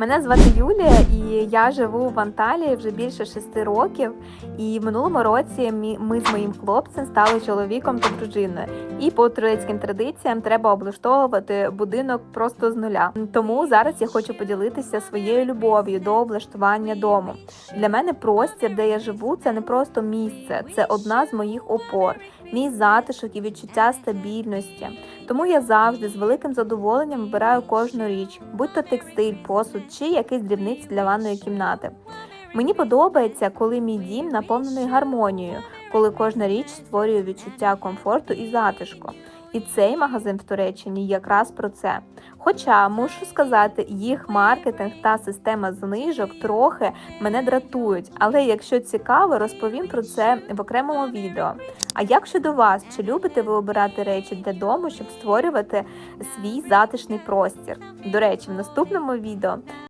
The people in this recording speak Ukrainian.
Мене звати Юлія, і я живу в Анталії вже більше шести років. І в минулому році ми з моїм хлопцем стали чоловіком та дружиною. І по турецьким традиціям треба облаштовувати будинок просто з нуля. Тому зараз я хочу поділитися своєю любов'ю до облаштування дому. Для мене простір, де я живу, це не просто місце, це одна з моїх опор, мій затишок і відчуття стабільності. Тому я завжди з великим задоволенням вибираю кожну річ, будь то текстиль, посуд чи якісь дрібниці для ванної кімнати. Мені подобається, коли мій дім наповнений гармонією, коли кожна річ створює відчуття комфорту і затишку. І цей магазин в Туреччині якраз про це. Хоча мушу сказати, їх маркетинг та система знижок трохи мене дратують, але якщо цікаво, розповім про це в окремому відео. А як щодо вас, чи любите ви обирати речі для дому, щоб створювати свій затишний простір? До речі, в наступному відео